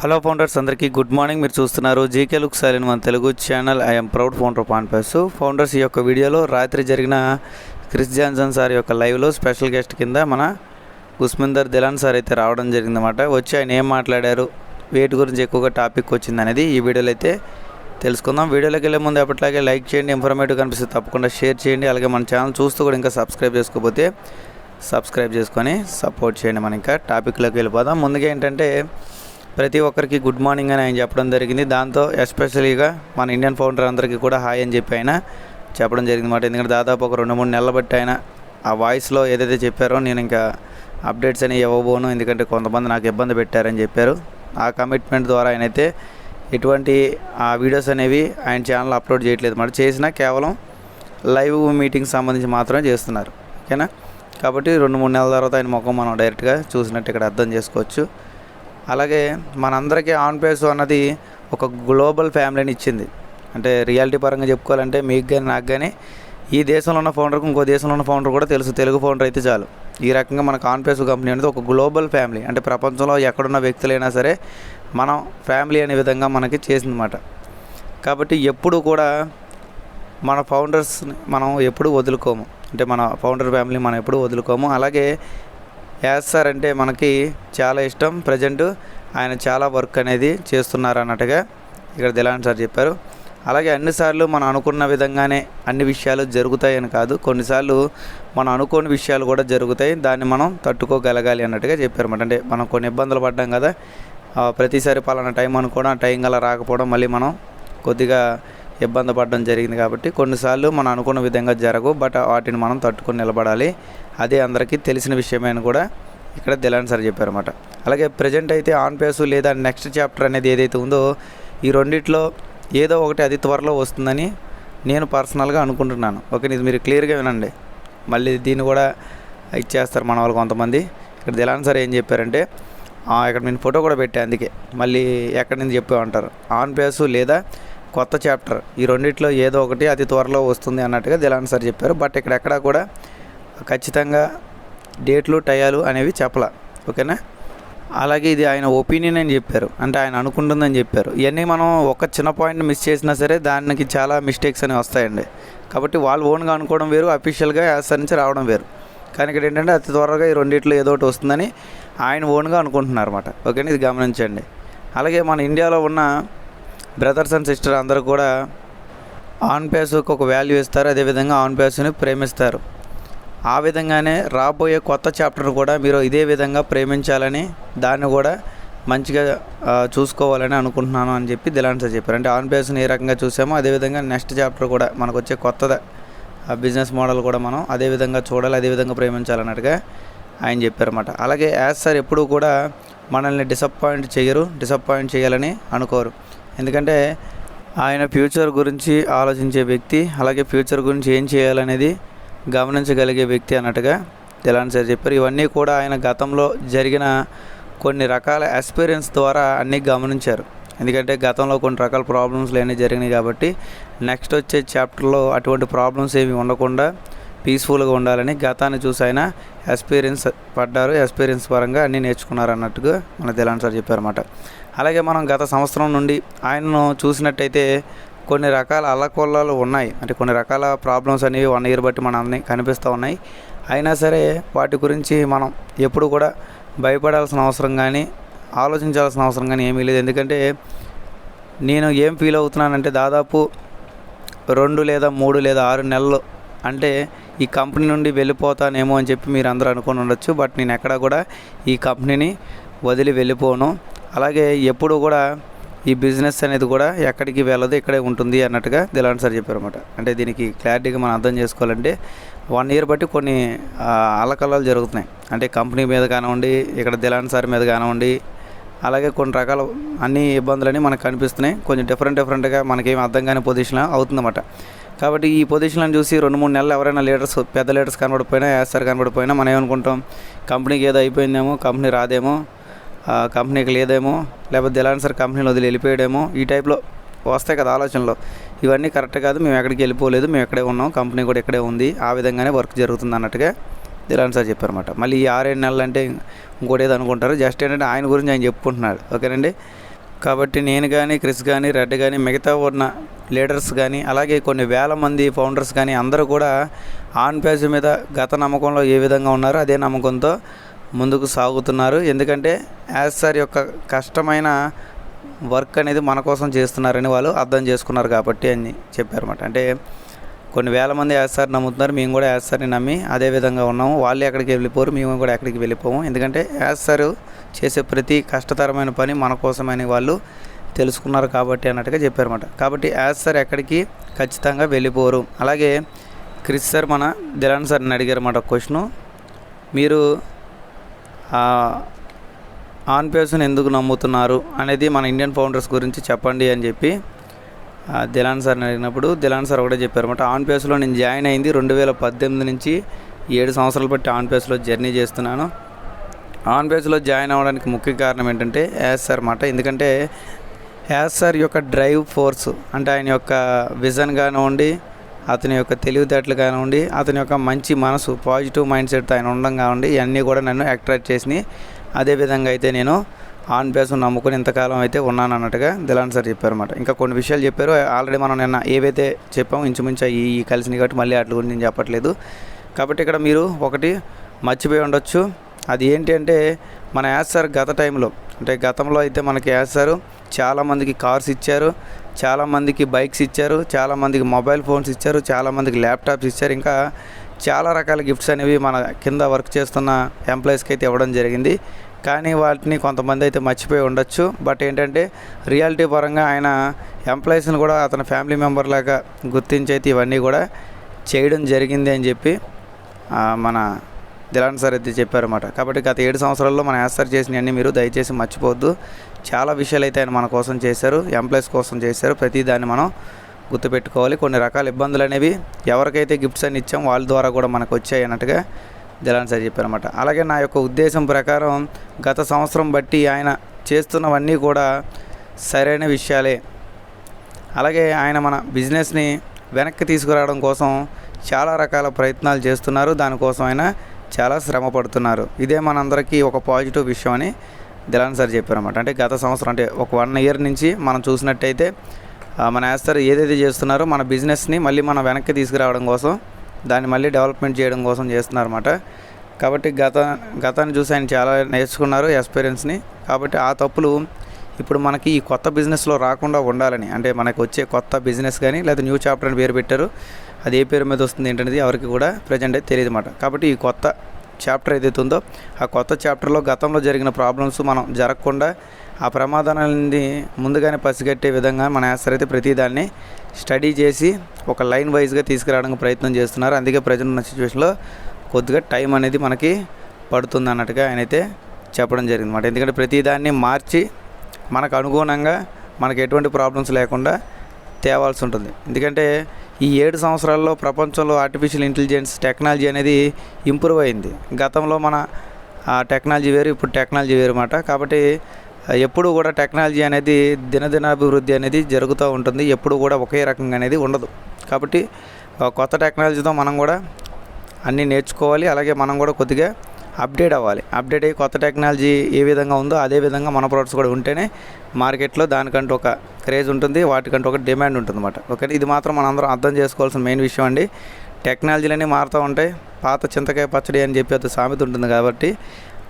Hello founders అందరికీ good morning. మీరు చూస్తున్నారు జీకే లుక్ సైలెన్ మన Telugu channel. I'm proud founder పాన్పేస్ founders ఈ యొక్క వీడియోలో రాత్రి జరిగిన క్రిస్ జాన్సన్ సార్ యొక్క లైవ్లో స్పెషల్ గెస్ట్ కింద మన గుస్మిందర్ దిలాన్ సార్ అయితే రావడం జరిగిందన్నమాట. వచ్చి ఆయన ఏం మాట్లాడారు వేటి గురించి ఎక్కువగా టాపిక్ వచ్చింది అనేది ఈ వీడియోలో అయితే తెలుసుకుందాం. వీడియోలోకి వెళ్ళే ముందు ఎప్పటిలాగే లైక్ చేయండి ఇన్ఫర్మేటివ్ కనిపిస్తే తప్పకుండా షేర్ చేయండి. అలాగే మన ఛానల్ చూస్తూ కూడా ఇంకా సబ్స్క్రైబ్ చేసుకోకపోతే సబ్స్క్రైబ్ చేసుకొని సపోర్ట్ చేయండి. మనం ఇంకా టాపిక్లోకి వెళ్ళిపోదాం. ముందుగా ఏంటంటే ప్రతి ఒక్కరికి గుడ్ మార్నింగ్ అని ఆయన చెప్పడం జరిగింది. దాంతో ఎస్పెషలీగా మన ఇండియన్ ఫౌండర్ అందరికీ కూడా హాయ్ అని చెప్పి ఆయన చెప్పడం జరిగింది మాట. ఎందుకంటే దాదాపు ఒక రెండు మూడు నెలల బట్టి ఆయన ఆ వాయిస్లో ఏదైతే చెప్పారో నేను ఇంకా అప్డేట్స్ అని ఇవ్వబోను. ఎందుకంటే కొంతమంది నాకు ఇబ్బంది పెట్టారని చెప్పారు. ఆ కమిట్మెంట్ ద్వారా ఆయన అయితే ఎటువంటి ఆ వీడియోస్ అనేవి ఆయన ఛానల్ అప్లోడ్ చేయట్లేదు మాట. చేసినా కేవలం లైవ్ మీటింగ్ సంబంధించి మాత్రమే చేస్తున్నారు. ఓకేనా? కాబట్టి రెండు మూడు నెలల తర్వాత ఆయన ముఖం మనం డైరెక్ట్గా చూసినట్టు ఇక్కడ అర్థం చేసుకోవచ్చు. అలాగే మనందరికీ ఆన్ పేస్ అన్నది ఒక గ్లోబల్ ఫ్యామిలీని ఇచ్చింది. అంటే రియాలిటీ పరంగా చెప్పుకోవాలంటే మీకు కానీ నాకు కానీ ఈ దేశంలో ఉన్న ఫౌండర్కి ఇంకో దేశంలో ఉన్న ఫౌండర్ కూడా తెలుసు. తెలుగు ఫౌండర్ అయితే చాలు. ఈ రకంగా మనకు ఆన్ కంపెనీ అనేది ఒక గ్లోబల్ ఫ్యామిలీ. అంటే ప్రపంచంలో ఎక్కడున్న వ్యక్తులైనా సరే మనం ఫ్యామిలీ అనే విధంగా మనకి చేసిందన్నమాట. కాబట్టి ఎప్పుడు కూడా మన ఫౌండర్స్ని మనం ఎప్పుడు వదులుకోము. అంటే మన ఫౌండర్ ఫ్యామిలీ మనం ఎప్పుడు వదులుకోము. అలాగే యాజ్ సార్ అంటే మనకి చాలా ఇష్టం ప్రజెంట్ ఆయన చాలా వర్క్ అనేది చేస్తున్నారు అన్నట్టుగా ఇక్కడ దిలాన్ సార్ చెప్పారు. అలాగే అన్నిసార్లు మనం అనుకున్న విధంగానే అన్ని విషయాలు జరుగుతాయని కాదు కొన్నిసార్లు మనం అనుకోని విషయాలు కూడా జరుగుతాయి దాన్ని మనం తట్టుకోగలగాలి అన్నట్టుగా చెప్పారు అన్నమాట. అంటే మనం కొన్ని ఇబ్బందులు పడ్డాం కదా ప్రతిసారి పలానా టైం అనుకోవడం ఆ టైం గల రాకపోవడం మళ్ళీ మనం కొద్దిగా ఇబ్బంది పడడం జరిగింది కాబట్టి కొన్నిసార్లు మనం అనుకున్న విధంగా జరగవు బట్ వాటిని మనం తట్టుకొని నిలబడాలి. అదే అందరికీ తెలిసిన విషయమని కూడా ఇక్కడ దిలాన్ సార్ చెప్పారన్నమాట. అలాగే ప్రజెంట్ అయితే ఆన్ పేసు లేదా నెక్స్ట్ చాప్టర్ అనేది ఏదైతే ఉందో ఈ రెండిట్లో ఏదో ఒకటి అది త్వరలో వస్తుందని నేను పర్సనల్గా అనుకుంటున్నాను. ఓకే ఇది మీరు క్లియర్గా వినండి. మళ్ళీ దీన్ని కూడా ఇచ్చేస్తారు మన వాళ్ళు కొంతమంది. ఇక్కడ దిలాన్ సార్ ఏం చెప్పారంటే ఇక్కడ నేను ఫోటో కూడా పెట్టా అందుకే. మళ్ళీ ఎక్కడి నుంచి చెప్పామంటారు ఆన్ పేసు లేదా కొత్త చాప్టర్. ఈ రెండిట్లో ఏదో ఒకటి అతి త్వరలో వస్తుంది అన్నట్టుగా దిలాన్ సార్ చెప్పారు. బట్ ఇక్కడెక్కడ కూడా ఖచ్చితంగా డేట్లు టయాలు అనేవి చెప్పల. ఓకేనా? అలాగే ఇది ఆయన ఒపీనియన్ అని చెప్పారు. అంటే ఆయన అనుకుంటుందని చెప్పారు. ఇవన్నీ మనం ఒక చిన్న పాయింట్ మిస్ చేసినా సరే దానికి చాలా మిస్టేక్స్ అనేవి వస్తాయండి. కాబట్టి వాళ్ళు ఓన్గా అనుకోవడం వేరు అఫీషియల్గా యాసర్ నుంచి రావడం వేరు. కానీ ఇక్కడ ఏంటంటే అతి త్వరగా ఈ రెండిట్లో ఏదో ఒకటి వస్తుందని ఆయన ఓన్గా అనుకుంటున్నారు అనమాట ఓకేనా? ఇది గమనించండి. అలాగే మన ఇండియాలో ఉన్న బ్రదర్స్ అండ్ సిస్టర్ అందరూ కూడా ఆన్ పేసుకు ఒక వాల్యూ ఇస్తారు అదేవిధంగా ఆన్ పేసుని ప్రేమిస్తారు. ఆ విధంగానే రాబోయే కొత్త చాప్టర్ కూడా మీరు ఇదే విధంగా ప్రేమించాలని దాన్ని కూడా మంచిగా చూసుకోవాలని అనుకుంటున్నాను అని చెప్పి దిలాన్ సార్ చెప్పారు. అంటే ఆన్ బేస్ని ఏ రకంగా చూసామో అదేవిధంగా నెక్స్ట్ చాప్టర్ కూడా మనకు వచ్చే కొత్త బిజినెస్ మోడల్ కూడా మనం అదే విధంగా చూడాలి అదే విధంగా ప్రేమించాలన్నట్టుగా ఆయన చెప్పారన్నమాట. అలాగే యాజ్ సార్ ఎప్పుడూ కూడా మనల్ని డిసప్పాయింట్ చేయరు డిసప్పాయింట్ చేయాలని అనుకోరు. ఎందుకంటే ఆయన ఫ్యూచర్ గురించి ఆలోచించే వ్యక్తి అలాగే ఫ్యూచర్ గురించి ఏం చేయాలనేది గమనించగలిగే వ్యక్తి అన్నట్టుగా తెలాన్ సార్ చెప్పారు. ఇవన్నీ కూడా ఆయన గతంలో జరిగిన కొన్ని రకాల ఎక్స్పీరియన్స్ ద్వారా అన్నీ గమనించారు. ఎందుకంటే గతంలో కొన్ని రకాల ప్రాబ్లమ్స్ లేని జరిగినాయి కాబట్టి నెక్స్ట్ వచ్చే చాప్టర్లో అటువంటి ప్రాబ్లమ్స్ ఏమి ఉండకుండా పీస్ఫుల్గా ఉండాలని గతాన్ని చూసి ఆయన ఎక్స్పీరియన్స్ పడ్డారు. ఎక్స్పీరియన్స్ పరంగా అన్నీ నేర్చుకున్నారు అన్నట్టుగా మన తెలాన్ సార్ చెప్పారన్నమాట. అలాగే మనం గత సంవత్సరం నుండి ఆయనను చూసినట్టయితే కొన్ని రకాల అల్లకొల్లాలు ఉన్నాయి. అంటే కొన్ని రకాల ప్రాబ్లమ్స్ అనేవి వన్ ఇయర్ బట్టి మన కనిపిస్తూ ఉన్నాయి. అయినా సరే వాటి గురించి మనం ఎప్పుడు కూడా భయపడాల్సిన అవసరం కానీ ఆలోచించాల్సిన అవసరం కానీ ఏమీ లేదు. ఎందుకంటే నేను ఏం ఫీల్ అవుతున్నానంటే దాదాపు రెండు లేదా మూడు లేదా ఆరు నెలలు అంటే ఈ కంపెనీ నుండి వెళ్ళిపోతానేమో అని చెప్పి మీరు అందరూ అనుకుని ఉండొచ్చు. బట్ నేను ఎక్కడ కూడా ఈ కంపెనీని వదిలి వెళ్ళిపోను. అలాగే ఎప్పుడు కూడా ఈ బిజినెస్ అనేది కూడా ఎక్కడికి వెళ్ళదు ఇక్కడే ఉంటుంది అన్నట్టుగా దిలాన్ సార్ చెప్పారన్నమాట. అంటే దీనికి క్లారిటీగా మనం అర్థం చేసుకోవాలంటే వన్ ఇయర్ బట్టి కొన్ని ఆ, అల్లకల్లాలు జరుగుతున్నాయి. అంటే కంపెనీ మీద కానివ్వండి ఇక్కడ దిలాన్ సార్ మీద కానివ్వండి అలాగే కొన్ని రకాల అన్ని ఇబ్బందులని మనకు కనిపిస్తున్నాయి. కొంచెం డిఫరెంట్ డిఫరెంట్గా మనకేం అర్థం కాని పొజిషన్ అవుతుందన్నమాట. కాబట్టి ఈ పొజిషన్లను చూసి రెండు మూడు నెలలు ఎవరైనా లీడర్స్ పెద్ద లీడర్స్ కనబడిపోయినా యాస్తారు కనబడిపోయినా మనం ఏమనుకుంటాం? కంపెనీకి ఏదో అయిపోయిందేమో కంపెనీ రాదేమో కంపెనీకి లేదేమో లేకపోతే దిలాన్ సార్ కంపెనీలో వదిలి వెళ్ళిపోయాడేమో ఈ టైప్లో వస్తాయి కదా ఆలోచనలో. ఇవన్నీ కరెక్ట్ కాదు మేము ఎక్కడికి వెళ్ళిపోలేదు మేము ఇక్కడే ఉన్నాం కంపెనీ కూడా ఇక్కడే ఉంది ఆ విధంగానే వర్క్ జరుగుతుంది అన్నట్టుగా దిలాన్ సార్ చెప్పారన్నమాట. మళ్ళీ ఈ ఆరేడు నెలలు అంటే ఇంకోటి ఏదో అనుకుంటారు జస్ట్ ఏంటంటే ఆయన గురించి ఆయన చెప్పుకుంటున్నాడు ఓకేనండి? కాబట్టి నేను కానీ క్రిస్ కానీ రెడ్ కానీ మిగతా ఉన్న లీడర్స్ కానీ అలాగే కొన్ని వేల మంది ఫౌండర్స్ కానీ అందరూ కూడా ఆన్ పేజ్ మీద గత నమ్మకంలో ఏ విధంగా ఉన్నారో అదే నమ్మకంతో ముందుకు సాగుతున్నారు. ఎందుకంటే యాజ్ సార్ యొక్క కష్టమైన వర్క్ అనేది మన కోసం చేస్తున్నారని వాళ్ళు అర్థం చేసుకున్నారు కాబట్టి అని చెప్పారన్నమాట. అంటే కొన్ని వేల మంది యాజ్ సార్ నమ్ముతున్నారు. మేము కూడా యాజ్ సార్ని నమ్మి అదే విధంగా ఉన్నాము. వాళ్ళు ఎక్కడికి వెళ్ళిపోరు. మేము కూడా ఎక్కడికి వెళ్ళిపోము. ఎందుకంటే యాజ్ సార్ చేసే ప్రతి కష్టతరమైన పని మన కోసమని వాళ్ళు తెలుసుకున్నారు కాబట్టి అన్నట్టుగా చెప్పారన్నమాట. కాబట్టి యాజ్ సార్ ఎక్కడికి ఖచ్చితంగా వెళ్ళిపోరు. అలాగే క్రిస్ సార్ మన దిలాన్ సార్ని అడిగారన్నమాట క్వశ్చను మీరు ఆన్ పేస్ని ఎందుకు నమ్ముతున్నారు అనేది మన ఇండియన్ ఫౌండర్స్ గురించి చెప్పండి అని చెప్పి దిలాన్ సార్ని అడిగినప్పుడు దిలాన్ సార్ ఒకటే చెప్పారన్నమాట ఆన్ పేస్లో నేను జాయిన్ అయింది రెండు వేల పద్దెనిమిది నుంచి ఏడు సంవత్సరాలు బట్టి ఆన్ పేస్లో జర్నీ చేస్తున్నాను. ఆన్ పేస్లో జాయిన్ అవ్వడానికి ముఖ్య కారణం ఏంటంటే యాస్ సార్ అనమాట ఎందుకంటే యాస్ సార్ యొక్క డ్రైవ్ ఫోర్స్ అంటే ఆయన యొక్క విజన్ కానివ్వండి అతని యొక్క తెలివితేటలు కానివ్వండి అతని యొక్క మంచి మనసు పాజిటివ్ మైండ్ సెట్ ఆయన ఉండడం కానివ్వండి ఇవన్నీ కూడా నన్ను అట్రాక్ట్ చేసినాయి అదేవిధంగా అయితే నేను ఆన్ బేస్ నమ్ముకుని ఇంతకాలం అయితే ఉన్నాను అన్నట్టుగా దిలాన్ సార్ చెప్పారన్నమాట. ఇంకా కొన్ని విషయాలు చెప్పారు. ఆల్రెడీ మనం నిన్న ఏవైతే చెప్పాము ఇంచుమించు ఈ ఈ కాబట్టి మళ్ళీ వాటి గురించి నేను చెప్పట్లేదు. కాబట్టి ఇక్కడ మీరు ఒకటి మర్చిపోయి ఉండొచ్చు. అది ఏంటి అంటే మన యాస్ సార్ గత టైంలో అంటే గతంలో అయితే మనకి వేస్తారు. చాలామందికి కార్స్ ఇచ్చారు. చాలామందికి బైక్స్ ఇచ్చారు. చాలామందికి మొబైల్ ఫోన్స్ ఇచ్చారు. చాలామందికి ల్యాప్టాప్స్ ఇచ్చారు. ఇంకా చాలా రకాల గిఫ్ట్స్ అనేవి మన కింద వర్క్ చేస్తున్న ఎంప్లాయీస్కి అయితే ఇవ్వడం జరిగింది. కానీ వాటిని కొంతమంది అయితే మర్చిపోయి ఉండొచ్చు. బట్ ఏంటంటే రియాలిటీ పరంగా ఆయన ఎంప్లాయీస్ని కూడా అతని ఫ్యామిలీ మెంబర్ లాగా గుర్తించి అయితే ఇవన్నీ కూడా చేయడం జరిగింది అని చెప్పి మన దిలాన్ సార్ అయితే చెప్పారన్నమాట. కాబట్టి గత ఏడు సంవత్సరాల్లో మన యాస్తారు చేసినవన్నీ మీరు దయచేసి మర్చిపోవద్దు. చాలా విషయాలు అయితే ఆయన మన కోసం చేశారు. ఎంప్లాయీస్ కోసం చేశారు. ప్రతి దాన్ని మనం గుర్తుపెట్టుకోవాలి. కొన్ని రకాల ఇబ్బందులు అనేవి ఎవరికైతే గిఫ్ట్స్ అని ఇచ్చాం వాళ్ళ ద్వారా కూడా మనకు వచ్చాయి అన్నట్టుగా దిలాన్ సార్ చెప్పారన్నమాట. అలాగే నా యొక్క ఉద్దేశం ప్రకారం గత సంవత్సరం బట్టి ఆయన చేస్తున్నవన్నీ కూడా సరైన విషయాలే. అలాగే ఆయన మన బిజినెస్ని వెనక్కి తీసుకురావడం కోసం చాలా రకాల ప్రయత్నాలు చేస్తున్నారు. దానికోసం ఆయన చాలా శ్రమ పడుతున్నారు. ఇదే మనందరికీ ఒక పాజిటివ్ విషయం అని దిలాన్ సార్ చెప్పారన్నమాట. అంటే గత సంవత్సరం అంటే ఒక వన్ ఇయర్ నుంచి మనం చూసినట్టయితే ఆ, మన యాస్తారు ఏదైతే చేస్తున్నారో మన బిజినెస్ని మళ్ళీ మనం వెనక్కి తీసుకురావడం కోసం దాన్ని మళ్ళీ డెవలప్మెంట్ చేయడం కోసం చేస్తున్నారన్నమాట. కాబట్టి గత గతాన్ని చూసి ఆయన చాలా నేర్చుకున్నారు ఎక్స్పీరియన్స్ని. కాబట్టి ఆ తప్పులు ఇప్పుడు మనకి ఈ కొత్త బిజినెస్లో రాకుండా ఉండాలని అంటే మనకు వచ్చే కొత్త బిజినెస్ కానీ లేదా న్యూ చాప్టర్ అని పేరు పెట్టారు. అది ఏ పేరు మీద వస్తుంది ఏంటనేది ఎవరికి కూడా ప్రజెంట్ అయితే తెలియదు అన్నమాట. కాబట్టి ఈ కొత్త చాప్టర్ ఏదైతే ఉందో ఆ కొత్త చాప్టర్లో గతంలో జరిగిన ప్రాబ్లమ్స్ మనం జరగకుండా ఆ ప్రమాదాలని ముందుగానే పసిగట్టే విధంగా మన యాసర్ అయితే ప్రతిదాన్ని స్టడీ చేసి ఒక లైన్ వైజ్గా తీసుకురావడానికి ప్రయత్నం చేస్తున్నారు. అందుకే ప్రజెంట్ ఉన్న సిచ్యువేషన్లో కొద్దిగా టైం అనేది మనకి పడుతుంది అన్నట్టుగా ఆయన అయితే చెప్పడం జరిగింది అన్నమాట. ఎందుకంటే ప్రతి దాన్ని మార్చి మనకు అనుగుణంగా మనకు ఎటువంటి ప్రాబ్లమ్స్ లేకుండా తేవాల్సి ఉంటుంది. ఎందుకంటే ఈ ఏడు సంవత్సరాల్లో ప్రపంచంలో ఆర్టిఫిషియల్ ఇంటెలిజెన్స్ టెక్నాలజీ అనేది ఇంప్రూవ్ అయింది. గతంలో మన టెక్నాలజీ వేరు ఇప్పుడు టెక్నాలజీ వేరు అన్నమాట కాబట్టి ఎప్పుడు కూడా టెక్నాలజీ అనేది దినదినాభివృద్ధి అనేది జరుగుతూ ఉంటుంది. ఎప్పుడు కూడా ఒకే రకంగా అనేది ఉండదు. కాబట్టి కొత్త టెక్నాలజీతో మనం కూడా అన్నీ నేర్చుకోవాలి. అలాగే మనం కూడా కొద్దిగా అప్డేట్ అవ్వాలి. అప్డేట్ అయ్యి కొత్త టెక్నాలజీ ఏ విధంగా ఉందో అదే విధంగా మన ప్రోడక్ట్స్ కూడా ఉంటేనే మార్కెట్లో దానికంటూ ఒక క్రేజ్ ఉంటుంది వాటికంటూ ఒక డిమాండ్ ఉంటుంది అనమాట ఓకే ఇది మాత్రం మనందరం అర్థం చేసుకోవాల్సిన మెయిన్ విషయం అండి. టెక్నాలజీలన్నీ మారుతూ ఉంటాయి. పాత చింతకాయ పచ్చడి అని చెప్పి అది సామెత ఉంటుంది కాబట్టి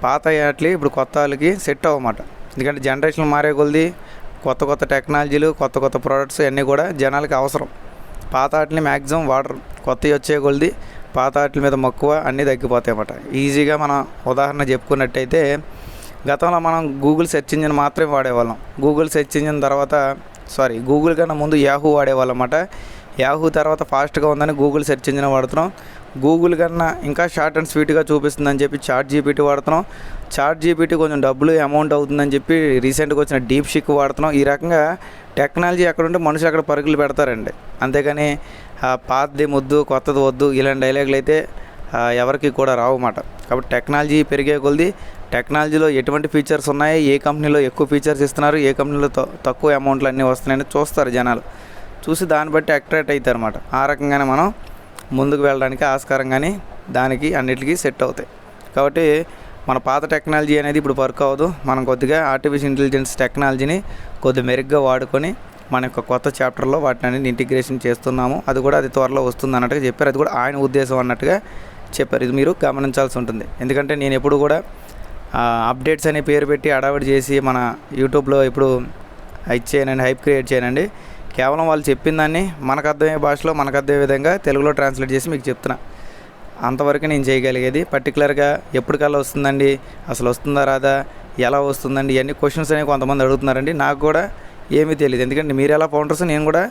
పాత వాటికి ఇప్పుడు కొత్త వాళ్ళకి సెట్ అవ్వమాట. ఎందుకంటే జనరేషన్ మారే కొలది కొత్త కొత్త టెక్నాలజీలు కొత్త కొత్త ప్రోడక్ట్స్ అన్నీ కూడా జనాలకి అవసరం. పాత వాటిని మ్యాక్సిమం వాడరు. కొత్తవి వచ్చే కొలది పాత వాటి మీద మక్కువ అన్నీ తగ్గిపోతాయి అన్నమాట ఈజీగా మనం ఉదాహరణ చెప్పుకున్నట్టయితే గతంలో మనం గూగుల్ సెర్చ్ ఇంజిన్ మాత్రమే వాడేవాళ్ళం. గూగుల్ సెర్చ్ ఇంజిన్ తర్వాత సారీ గూగుల్ కన్నా ముందు యాహూ వాడేవాళ్ళం అన్నమాట యాహూ తర్వాత ఫాస్ట్గా ఉందని గూగుల్ సెర్చ్ ఇంజిన్ వాడుతున్నాం. గూగుల్ కన్నా ఇంకా షార్ట్ అండ్ స్వీట్గా చూపిస్తుందని చెప్పి చాట్ జీపీటీ వాడుతున్నాం. చాట్ జీపీటీ కొంచెం డబ్బులు అమౌంట్ అవుతుందని చెప్పి రీసెంట్గా వచ్చిన డీప్ షిక్ వాడుతున్నాం. ఈ రకంగా టెక్నాలజీ ఎక్కడ ఉంటే మనుషులు అక్కడ పరుగులు పెడతారండి. అంతేగాని పాతది ముద్దు కొత్తది వద్దు ఇలాంటి డైలాగులు అయితే ఎవరికి కూడా రావన్నమాట కాబట్టి టెక్నాలజీ పెరిగే కొలది టెక్నాలజీలో ఎటువంటి ఫీచర్స్ ఉన్నాయి ఏ కంపెనీలో ఎక్కువ ఫీచర్స్ ఇస్తున్నారు ఏ కంపెనీలో తక్కువ అమౌంట్లు అన్నీ వస్తున్నాయని చూస్తారు జనాలు. చూసి దాన్ని బట్టి అట్రాక్ట్ అవుతారు అనమాట ఆ రకంగానే మనం ముందుకు వెళ్ళడానికి ఆస్కారం కానీ దానికి అన్నిటికీ సెట్ అవుతాయి. కాబట్టి మన పాత టెక్నాలజీ అనేది ఇప్పుడు వర్క్ అవ్వదు. మనం కొద్దిగా ఆర్టిఫిషియల్ ఇంటెలిజెన్స్ టెక్నాలజీని కొద్ది మెరుగ్గా వాడుకొని మన యొక్క కొత్త చాప్టర్లో వాటిని అనేది ఇంటిగ్రేషన్ చేస్తున్నాము. అది కూడా అది త్వరలో వస్తుంది అన్నట్టుగా చెప్పారు. అది కూడా ఆయన ఉద్దేశం అన్నట్టుగా చెప్పారు. ఇది మీరు గమనించాల్సి ఉంటుంది. ఎందుకంటే నేను ఎప్పుడు కూడా అప్డేట్స్ అనే పేరు పెట్టి అడావిడి చేసి మన యూట్యూబ్లో ఇప్పుడు ఇచ్చేయనండి హైప్ క్రియేట్ చేయనండి. కేవలం వాళ్ళు చెప్పిన దాన్ని మనకు అర్థమయ్యే భాషలో మనకు అర్థమయ్యే విధంగా తెలుగులో ట్రాన్స్లేట్ చేసి మీకు చెప్తున్నా. అంతవరకు నేను చేయగలిగేది పర్టికులర్గా ఎప్పటికల్లా వస్తుందండి అసలు వస్తుందా రాదా ఎలా వస్తుందండి ఇవన్నీ క్వశ్చన్స్ అనేవి కొంతమంది అడుగుతున్నారండి. నాకు కూడా ఏమీ తెలియదు. ఎందుకంటే మీరు ఎలా ఫౌండర్స్ నేను కూడా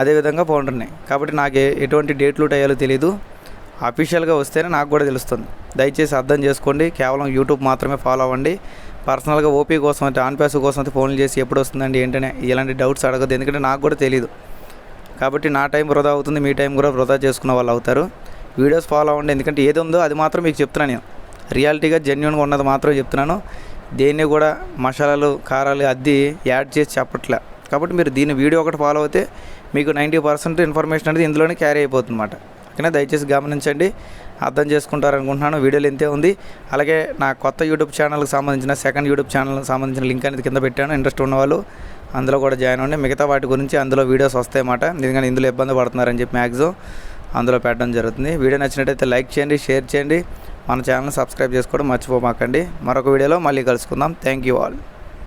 అదే విధంగా ఫౌండర్ని. కాబట్టి నాకు ఎటువంటి డేట్లు అయ్యాలో తెలియదు అఫీషియల్గా వస్తేనే నాకు కూడా తెలుస్తుంది. దయచేసి అర్థం చేసుకోండి. కేవలం యూట్యూబ్ మాత్రమే ఫాలో అవ్వండి. పర్సనల్గా ఓపీ కోసం అయితే ఆన్ ప్యాస్ కోసం అయితే ఫోన్లు చేసి ఎప్పుడు వస్తుందండి ఏంటనే ఇలాంటి డౌట్స్ అడగదు ఎందుకంటే నాకు కూడా తెలియదు కాబట్టి నా టైం వృధా అవుతుంది మీ టైం కూడా వృధా చేసుకున్న వాళ్ళు అవుతారు. వీడియోస్ ఫాలో అవ్వండి. ఎందుకంటే ఏది ఉందో అది మాత్రం మీకు చెప్తున్నాను నేను. రియాలిటీగా జెన్యున్గా ఉన్నది మాత్రం చెప్తున్నాను. దేన్ని కూడా మసాలాలు కారాలు అద్ది యాడ్ చేసి చెప్పట్లే. కాబట్టి మీరు దీని వీడియో ఒకటి ఫాలో అయితే మీకు నైంటీ పర్సెంట్ ఇన్ఫర్మేషన్ అనేది ఇందులోనే క్యారీ అయిపోతుంది అనమాట ఓకేనా? దయచేసి గమనించండి. అర్థం చేసుకుంటారనుకుంటున్నాను. వీడియోలు ఇంతే ఉంది. అలాగే నా కొత్త యూట్యూబ్ ఛానల్కి సంబంధించిన సెకండ్ యూట్యూబ్ ఛానల్కి సంబంధించిన లింక్ అనేది కింద పెట్టాను. ఇంట్రెస్ట్ ఉన్నవాళ్ళు అందులో కూడా జాయిన్ అవ్వండి. మిగతా వాటి గురించి అందులో వీడియోస్ వస్తాయన్నమాట. ఎందుకంటే ఇందులో ఇబ్బంది పడుతున్నారని చెప్పి మ్యాక్సిమం అందులో పెట్టడం జరుగుతుంది. వీడియో నచ్చినట్టయితే లైక్ చేయండి షేర్ చేయండి. మన ఛానల్ సబ్స్క్రైబ్ చేసుకోవడం మర్చిపోమాకండి. మరొక వీడియోలో మళ్ళీ కలుసుకుందాం. Thank you all